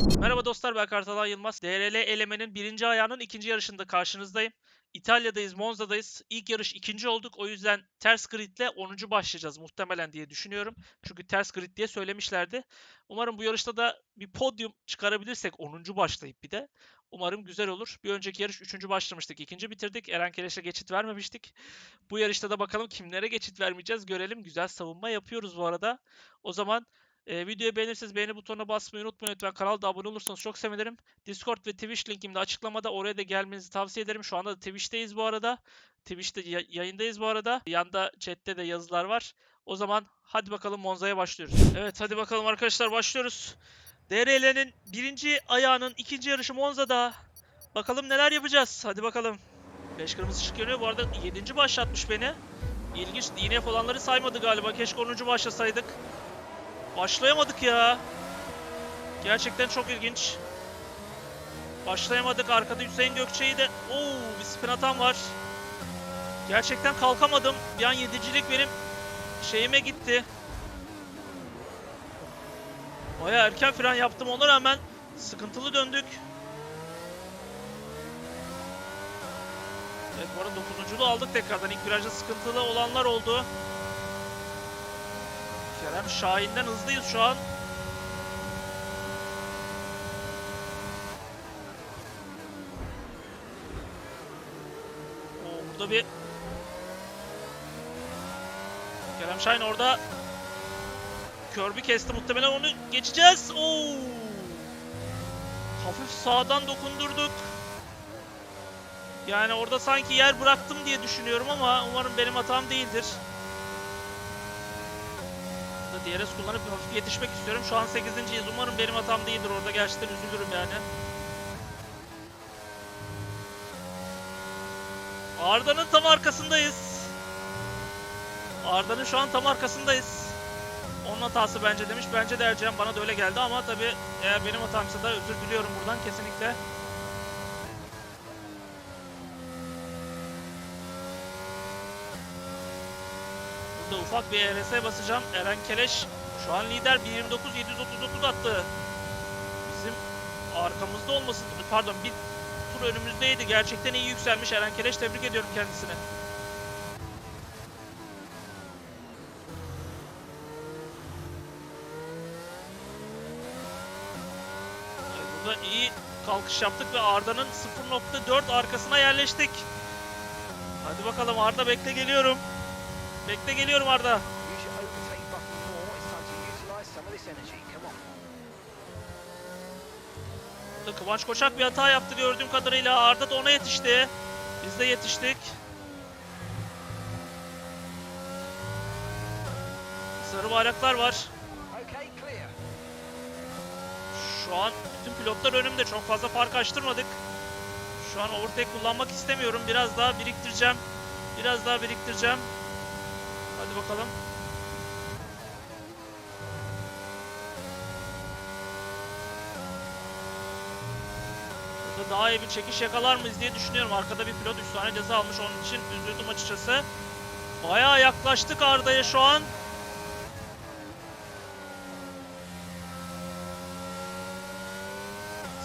Merhaba dostlar ben Kartalan Yılmaz. DRL elemenin birinci ayağının ikinci yarışında karşınızdayım. İtalya'dayız, Monza'dayız. İlk yarış ikinci olduk. O yüzden ters gridle 10. başlayacağız muhtemelen diye düşünüyorum. Çünkü ters grid diye söylemişlerdi. Umarım bu yarışta da bir podyum çıkarabilirsek 10. başlayıp bir de. Umarım güzel olur. Bir önceki yarış 3. başlamıştık. ikinci bitirdik. Eren Keleş'e geçit vermemiştik. Bu yarışta da bakalım kimlere geçit vermeyeceğiz görelim. Güzel savunma yapıyoruz bu arada. O zaman e, videoyu beğenirseniz beğeni butonuna basmayı unutmayın lütfen. Kanala da abone olursanız çok sevinirim. Discord ve Twitch linkim de açıklamada. Oraya da gelmenizi tavsiye ederim. Şu anda da Twitch'teyiz bu arada. Twitch'te ya- yayındayız bu arada. Yanda chatte de yazılar var. O zaman hadi bakalım Monza'ya başlıyoruz. Evet hadi bakalım arkadaşlar başlıyoruz. DRL'nin birinci ayağının ikinci yarışı Monza'da. Bakalım neler yapacağız. Hadi bakalım. 5 kırmızı ışık yanıyor. Bu arada 7. başlatmış beni. İlginç. DNF olanları saymadı galiba. Keşke 10. başlasaydık. Başlayamadık ya. Gerçekten çok ilginç. Başlayamadık. Arkada Hüseyin Gökçe'yi de... Oo, bir spin atan var. Gerçekten kalkamadım. Bir an yedicilik benim şeyime gitti. Baya erken fren yaptım ona rağmen sıkıntılı döndük. Evet bu arada 9'unculuğu aldık tekrardan. İlk virajda sıkıntılı olanlar oldu. Kerem Şahin'den hızlıyız şu an. Oo, burada bir Kerem Şahin orada Kirby kesti muhtemelen onu geçeceğiz. Oo! Hafif sağdan dokundurduk. Yani orada sanki yer bıraktım diye düşünüyorum ama umarım benim hatam değildir. Burada DRS kullanıp hafif yetişmek istiyorum. Şu an 8.yiz. Umarım benim hatam değildir orada. Gerçekten üzülürüm yani. Arda'nın tam arkasındayız. Arda'nın şu an tam arkasındayız. Onun hatası bence demiş. Bence de Ercan bana da öyle geldi ama tabii eğer benim hatamsa da özür diliyorum buradan kesinlikle. Burada ufak bir ERS basacağım. Eren Keleş şu an lider 1.29 739 attı. Bizim arkamızda olması pardon bir tur önümüzdeydi. Gerçekten iyi yükselmiş Eren Keleş. Tebrik ediyorum kendisini. Evet, Burada iyi kalkış yaptık ve Arda'nın 0.4 arkasına yerleştik. Hadi bakalım Arda bekle geliyorum. Bekle geliyorum Arda. Burada Kıvanç Koçak bir hata yaptı gördüğüm kadarıyla. Arda da ona yetişti. Biz de yetiştik. Sarı bayraklar var. Şu an bütün pilotlar önümde. Çok fazla fark açtırmadık. Şu an overtake kullanmak istemiyorum. Biraz daha biriktireceğim. Biraz daha biriktireceğim. Hadi bakalım. Burada daha iyi bir çekiş yakalar mıyız diye düşünüyorum. Arkada bir pilot 3 tane ceza almış. Onun için üzüldüm açıkçası. Bayağı yaklaştık Arda'ya şu an.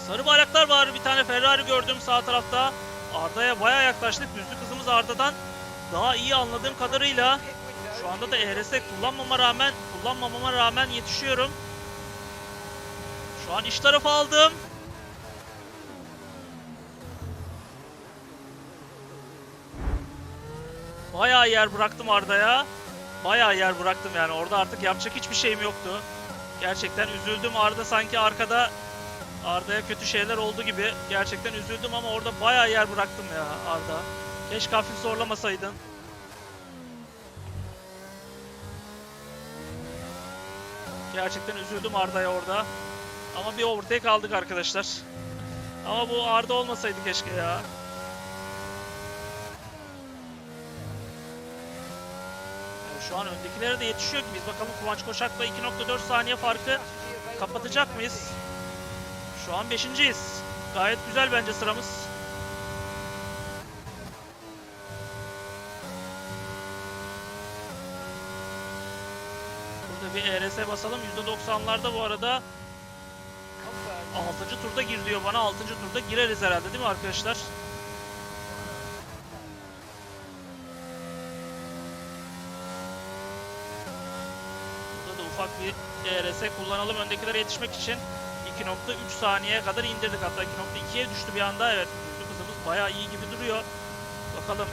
Sarı bayraklar var. Bir tane Ferrari gördüm sağ tarafta. Arda'ya bayağı yaklaştık. Düzlük hızımız Arda'dan daha iyi anladığım kadarıyla. Şu anda da ERS kullanmama rağmen kullanmamama rağmen yetişiyorum. Şu an iç tarafa aldım. Bayağı yer bıraktım Arda'ya. Bayağı yer bıraktım yani. Orada artık yapacak hiçbir şeyim yoktu. Gerçekten üzüldüm. Arda sanki arkada Arda'ya kötü şeyler oldu gibi. Gerçekten üzüldüm ama orada bayağı yer bıraktım ya Arda. Keşke hafif zorlamasaydın. Gerçekten üzüldüm Arda'ya orada. Ama bir overtake aldık arkadaşlar. Ama bu Arda olmasaydı keşke ya. Şu an öndekilere de yetişiyor ki biz bakalım Kıvanç Koçak'la 2.4 saniye farkı kapatacak mıyız? Şu an 5.yiz. Gayet güzel bence sıramız. Burada bir ERS basalım. %90'larda bu arada Confirmed. 6. turda gir diyor bana. 6. turda gireriz herhalde değil mi arkadaşlar? Burada da ufak bir DRS kullanalım öndekilere yetişmek için. 2.3 saniyeye kadar indirdik. Hatta 2.2'ye düştü bir anda. Evet hızlı hızımız bayağı iyi gibi duruyor. Bakalım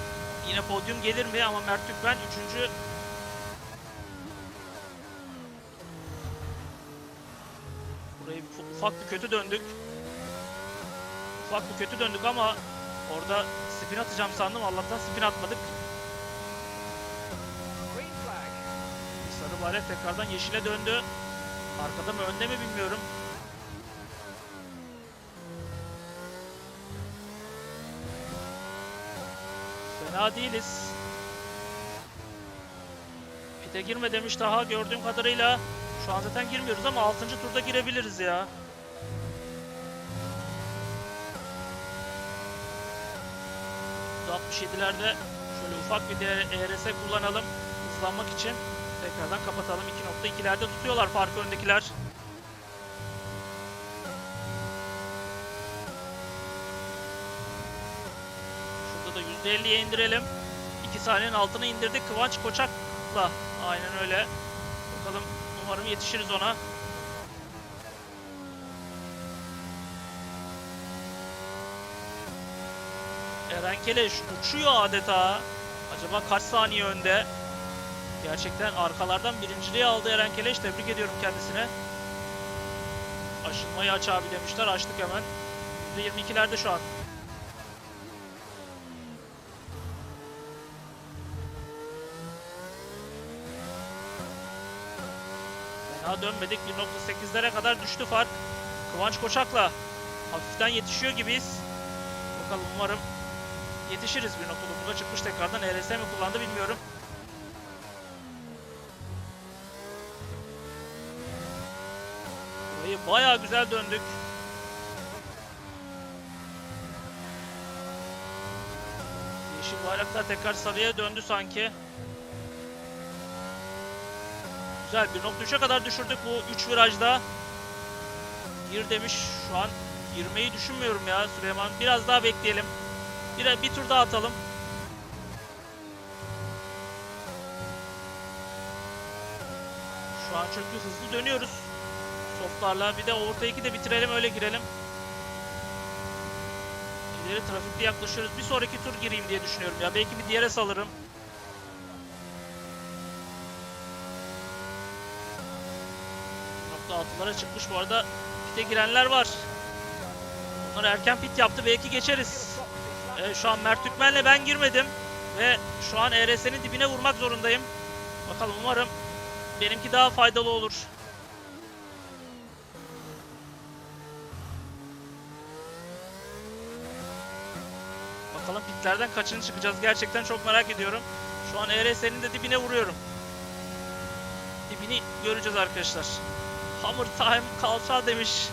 yine podyum gelir mi? Ama Mert Türkmen 3. ufak bir kötü döndük. Ufak bir kötü döndük ama orada spin atacağım sandım. Allah'tan spin atmadık. Sarı bayrak tekrardan yeşile döndü. Arkada mı önde mi bilmiyorum. Fena değiliz. Pite girme demiş daha gördüğüm kadarıyla. Şu an zaten girmiyoruz ama 6. turda girebiliriz ya. ...67'lerde şöyle ufak bir ERS kullanalım hızlanmak için. Tekrardan kapatalım. 2.2'lerde tutuyorlar farkı öndekiler. Şurada da %50'ye indirelim. 2 saniyenin altına indirdik. Kıvanç Koçak'la. Aynen öyle. Bakalım umarım yetişiriz ona. Eren Keleş uçuyor adeta. Acaba kaç saniye önde? Gerçekten arkalardan birinciliği aldı Eren Keleş. Tebrik ediyorum kendisine. Aşılmayı aç abi demişler. Açtık hemen. %22'lerde şu an. Fena dönmedik. 1.8'lere kadar düştü fark. Kıvanç Koçak'la hafiften yetişiyor gibiyiz. Bakalım umarım yetişiriz. 1.9'a çıkmış tekrardan. ERS mi kullandı bilmiyorum. Burayı bayağı güzel döndük. Yeşil bayraklar tekrar sarıya döndü sanki. Güzel 1.3'e kadar düşürdük bu 3 virajda. Gir demiş şu an girmeyi düşünmüyorum ya Süleyman. Biraz daha bekleyelim. Bir, bir tur daha atalım. Şu an çünkü hızlı dönüyoruz. Softlarla bir de overtake'i de bitirelim öyle girelim. İleri trafikte yaklaşıyoruz. Bir sonraki tur gireyim diye düşünüyorum ya. Belki bir diğere salırım. Nokta altılara çıkmış bu arada. Pite girenler var. Onlar erken pit yaptı. Belki geçeriz. Ee, şu an Mert Türkmen'le ben girmedim. Ve şu an ERS'nin dibine vurmak zorundayım. Bakalım umarım benimki daha faydalı olur. Bakalım pitlerden kaçıncı çıkacağız gerçekten çok merak ediyorum. Şu an ERS'nin de dibine vuruyorum. Dibini göreceğiz arkadaşlar. Hammer time kalça demiş.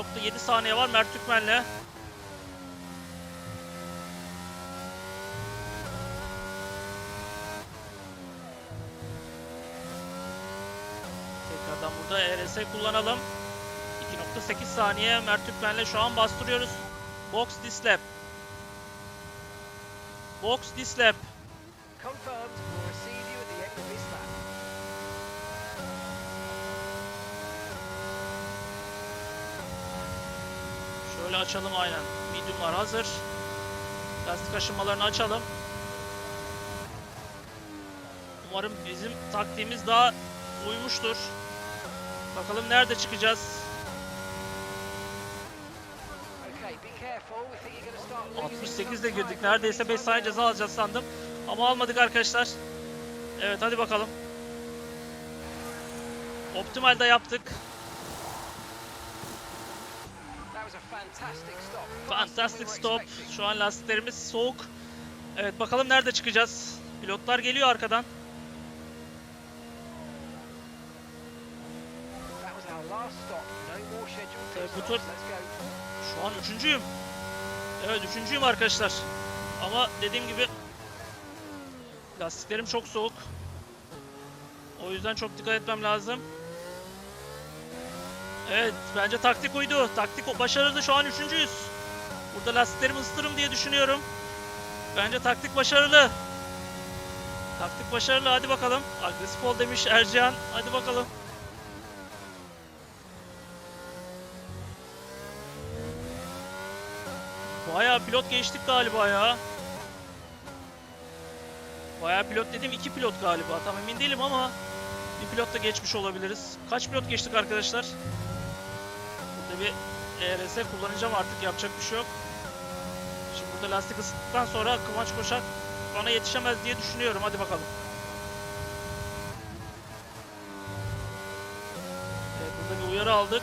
Orada 2.7 saniye var Mert Türkmen'le. Tekrardan burada ERS kullanalım. 2.8 saniye Mert Türkmen'le şu an bastırıyoruz. Box dislap. Box dislap. Şöyle açalım aynen. Medium'lar hazır. Lastik aşınmalarını açalım. Umarım bizim taktiğimiz daha uymuştur. Bakalım nerede çıkacağız. Okay, be careful. We think you're going to start losing 68'de some girdik. Neredeyse 5 saniye ceza alacağız sandım. Ama almadık arkadaşlar. Evet hadi bakalım. Optimal'da yaptık. Fantastic stop. Şu an lastiklerimiz soğuk. Evet bakalım nerede çıkacağız. Pilotlar geliyor arkadan. Tabii bu tur-. Şu an üçüncüyüm. Evet üçüncüyüm arkadaşlar. Ama dediğim gibi Lastiklerim çok soğuk. O yüzden çok dikkat etmem lazım. Evet, bence taktik uydu. Taktik başarılı. Şu an üçüncüyüz. Burada lastiklerimi ısıtırım diye düşünüyorum. Bence taktik başarılı. Taktik başarılı. Hadi bakalım. Agresif ol demiş Ercan. Hadi bakalım. Bayağı pilot geçtik galiba ya. Bayağı pilot dedim iki pilot galiba. Tam emin değilim ama bir pilot da geçmiş olabiliriz. Kaç pilot geçtik arkadaşlar? Bir ERS kullanacağım artık yapacak bir şey yok. Şimdi burada lastik ısıttıktan sonra Kıvanç Koşak bana yetişemez diye düşünüyorum. Hadi bakalım. Evet, burada bir uyarı aldık.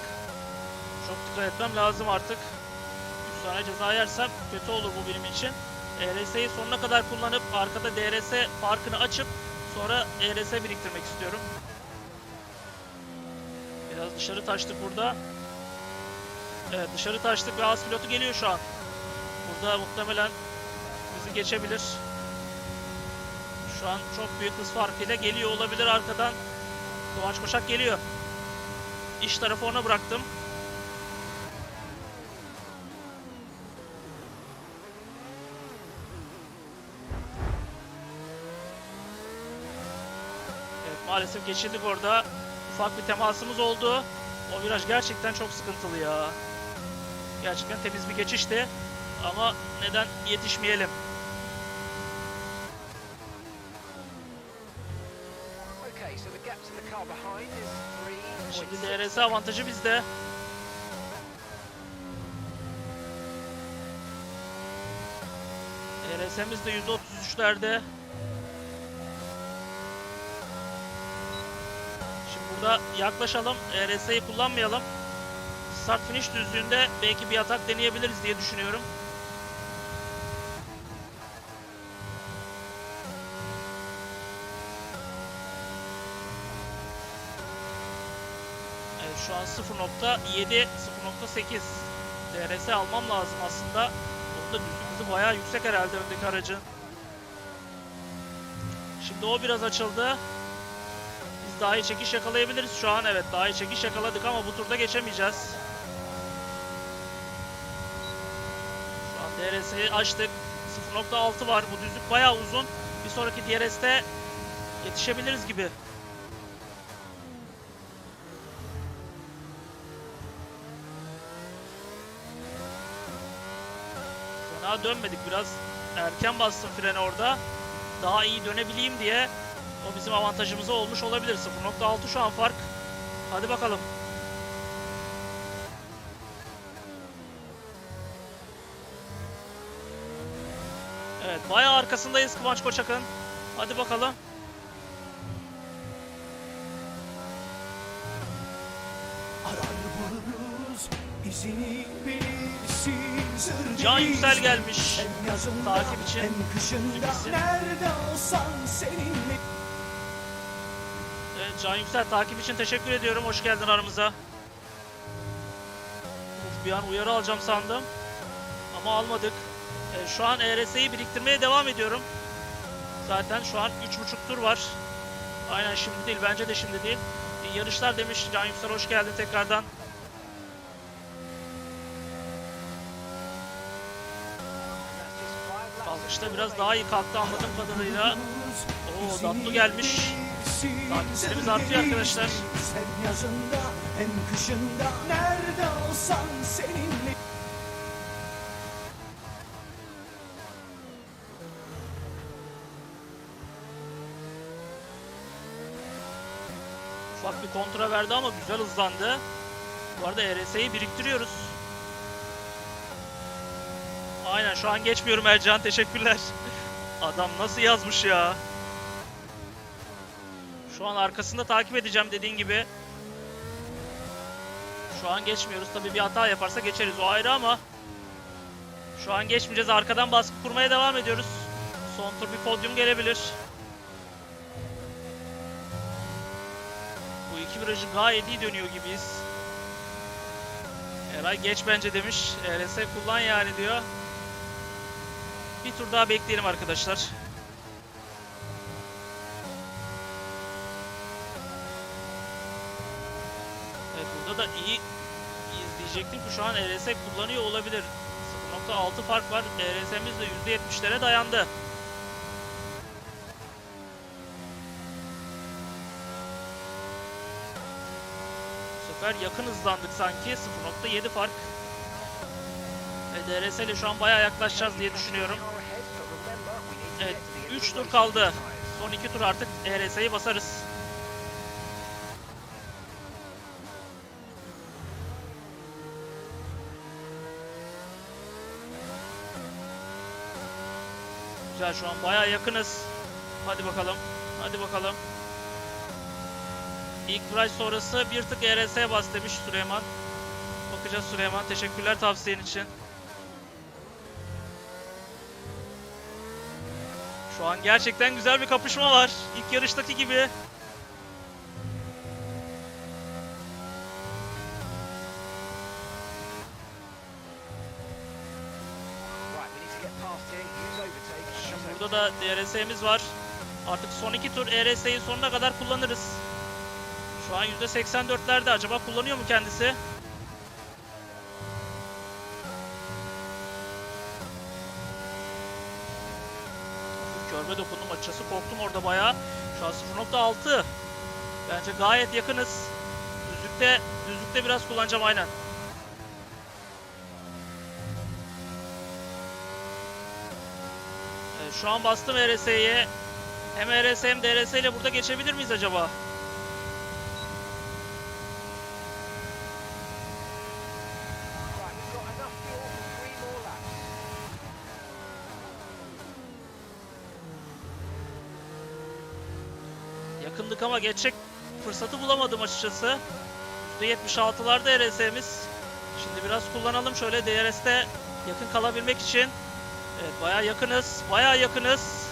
Çok dikkat etmem lazım artık. 3 tane ceza yersem kötü olur bu benim için. ERS'yi sonuna kadar kullanıp arkada DRS farkını açıp sonra ERS biriktirmek istiyorum. Biraz dışarı taştık burada. Evet dışarı taştık ve az pilotu geliyor şu an. Burada muhtemelen bizi geçebilir. Şu an çok büyük hız farkıyla geliyor olabilir arkadan. Kıvanç Koşak geliyor. İş tarafı ona bıraktım. Evet maalesef geçildik orada. Ufak bir temasımız oldu. O viraj gerçekten çok sıkıntılı ya. Gerçekten temiz bir geçişti. Ama neden yetişmeyelim? Şimdi 3.6. DRS avantajı bizde. DRS'miz de %33'lerde. Şimdi burada yaklaşalım. DRS'yi kullanmayalım. Start finish düzlüğünde belki bir atak deneyebiliriz diye düşünüyorum. Evet şu an 0.7, 0.8 DRS almam lazım aslında. Onun da düzlük bayağı yüksek herhalde öndeki aracın. Şimdi o biraz açıldı. Biz daha iyi çekiş yakalayabiliriz şu an. Evet daha iyi çekiş yakaladık ama bu turda geçemeyeceğiz. DRS'yi açtık. 0.6 var. Bu düzlük bayağı uzun. Bir sonraki DRS'te yetişebiliriz gibi. Fena dönmedik biraz. Erken bastım freni orada. Daha iyi dönebileyim diye o bizim avantajımıza olmuş olabilir. 0.6 şu an fark. Hadi bakalım. Evet bayağı arkasındayız Kıvanç Koçak'ın. Hadi bakalım. Can. Yüksel gelmiş. Yazında Takip için hem kışında bilgisi. nerede olsan seninle Evet, Can Yüksel takip için teşekkür ediyorum. Hoş geldin aramıza. Uf, bir an uyarı alacağım sandım. Ama almadık. E, şu an ERS'yi biriktirmeye devam ediyorum. Zaten şu an 3.5 tur var. Aynen şimdi değil. Bence de şimdi değil. İyi yarışlar demiş. Can Yüksel hoş geldin tekrardan. Kalkışta biraz daha iyi kalktı anladığım kadarıyla. Oo Datlu gelmiş. Takipçilerimiz artıyor arkadaşlar. Hem yazında hem kışında nerede olsan seninle Ufak bir kontra verdi ama güzel hızlandı. Bu arada ERS'yi biriktiriyoruz. Aynen şu an geçmiyorum Ercan teşekkürler. Adam nasıl yazmış ya. Şu an arkasında takip edeceğim dediğin gibi. Şu an geçmiyoruz. Tabii bir hata yaparsa geçeriz o ayrı ama. Şu an geçmeyeceğiz. Arkadan baskı kurmaya devam ediyoruz. Son tur bir podyum gelebilir. İlk virajı gayet iyi dönüyor gibiyiz. Eray geç bence demiş. RS kullan yani diyor. Bir tur daha bekleyelim arkadaşlar. Evet burada da iyi izleyecektim ki şu an RS kullanıyor olabilir. 0.6 fark var. RS'miz de %70'lere dayandı. Sefer yakın hızlandık sanki. 0.7 fark. Ve DRS ile şu an bayağı yaklaşacağız diye düşünüyorum. Evet, 3 tur kaldı. Son 2 tur artık ERS'yi basarız. Güzel şu an bayağı yakınız. Hadi bakalım. Hadi bakalım. İlk viraj sonrası bir tık ERS'ye bas demiş Süleyman. Bakacağız Süleyman. Teşekkürler tavsiyen için. Şu an gerçekten güzel bir kapışma var. İlk yarıştaki gibi. Şimdi burada da DRS'miz var. Artık son iki tur ERS'yi sonuna kadar kullanırız. Şu an %84'lerde. Acaba kullanıyor mu kendisi? Körbe dokundum açıkçası. Korktum orada bayağı. Şu an 0.6. Bence gayet yakınız. Düzlükte, düzlükte biraz kullanacağım aynen. Evet, şu an bastım ERS'ye. Hem ERS hem DRS ile burada geçebilir miyiz acaba? Yakındık ama geçecek fırsatı bulamadım açıkçası. %76'larda ERS'miz. Şimdi biraz kullanalım şöyle DRS'te yakın kalabilmek için. Evet bayağı yakınız. Bayağı yakınız.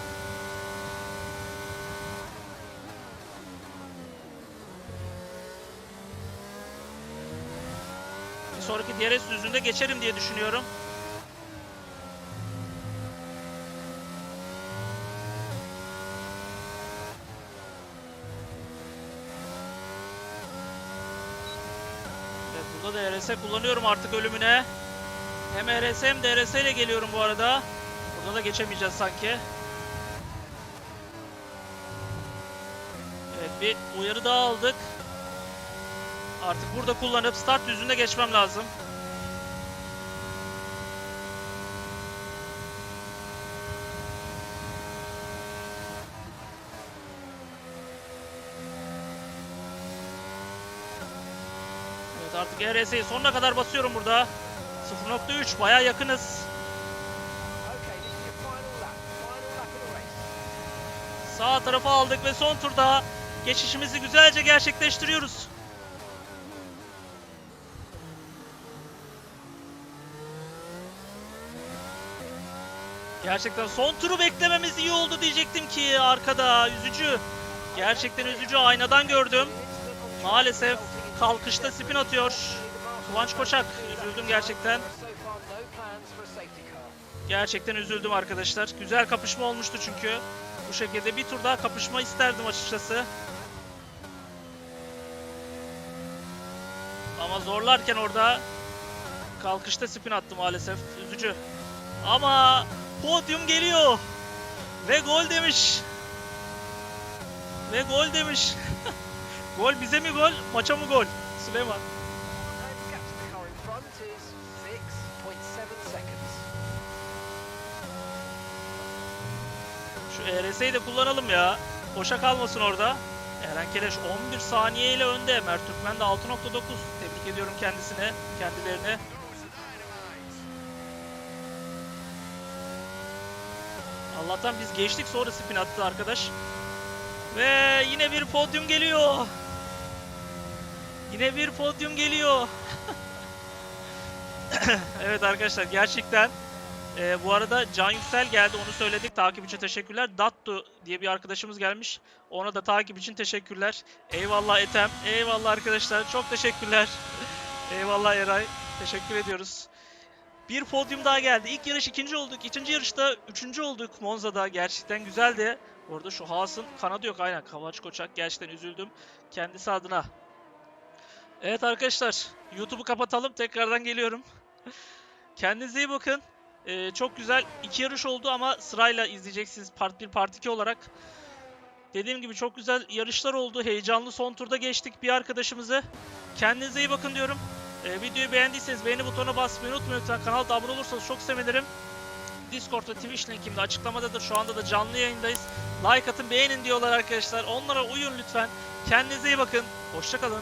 Bir sonraki DRS düzlüğünde geçerim diye düşünüyorum. Evet burada da RS kullanıyorum artık ölümüne. Hem RS hem DRS ile geliyorum bu arada. Burada da geçemeyeceğiz sanki. Evet bir uyarı daha aldık. Artık burada kullanıp start düzlüğünde geçmem lazım. Evet artık ERS'yi sonuna kadar basıyorum burada. 0.3 baya yakınız. Sağ tarafa aldık ve son turda geçişimizi güzelce gerçekleştiriyoruz. Gerçekten son turu beklememiz iyi oldu diyecektim ki arkada üzücü. Gerçekten üzücü aynadan gördüm. Maalesef kalkışta spin atıyor. Kıvanç Koçak üzüldüm gerçekten. Gerçekten üzüldüm arkadaşlar. Güzel kapışma olmuştu çünkü. Bu şekilde bir tur daha kapışma isterdim açıkçası. Ama zorlarken orada kalkışta spin attı maalesef. Üzücü. Ama podyum geliyor. Ve gol demiş. Ve gol demiş. gol bize mi gol, maça mı gol? Süleyman. Şu ERS'yi de kullanalım ya. Boşa kalmasın orada. Eren Keleş 11 saniye ile önde. Mert Türkmen de 6.9. Tebrik ediyorum kendisine, kendilerine. Allah'tan biz geçtik sonra spin attı arkadaş. Ve yine bir podyum geliyor. Yine bir podyum geliyor. evet arkadaşlar gerçekten ee, bu arada Can Yüksel geldi onu söyledik. Takip için teşekkürler. Dattu diye bir arkadaşımız gelmiş. Ona da takip için teşekkürler. Eyvallah Etem. Eyvallah arkadaşlar. Çok teşekkürler. Eyvallah Eray. Teşekkür ediyoruz. Bir podyum daha geldi. İlk yarış ikinci olduk. İkinci yarışta üçüncü olduk Monza'da. Gerçekten güzeldi. Orada şu Haas'ın kanadı yok aynen. Kavaç Koçak gerçekten üzüldüm. Kendisi adına. Evet arkadaşlar, YouTube'u kapatalım. Tekrardan geliyorum. Kendinize iyi bakın. Ee, çok güzel iki yarış oldu ama sırayla izleyeceksiniz part 1, part 2 olarak. Dediğim gibi çok güzel yarışlar oldu. Heyecanlı son turda geçtik bir arkadaşımızı. Kendinize iyi bakın diyorum. Ee, videoyu beğendiyseniz beğeni butonuna basmayı unutmayın lütfen. Kanala abone olursanız çok sevinirim. Discord ve Twitch linkim de açıklamadadır. Şu anda da canlı yayındayız. Like atın, beğenin diyorlar arkadaşlar. Onlara uyun lütfen. Kendinize iyi bakın. Hoşçakalın.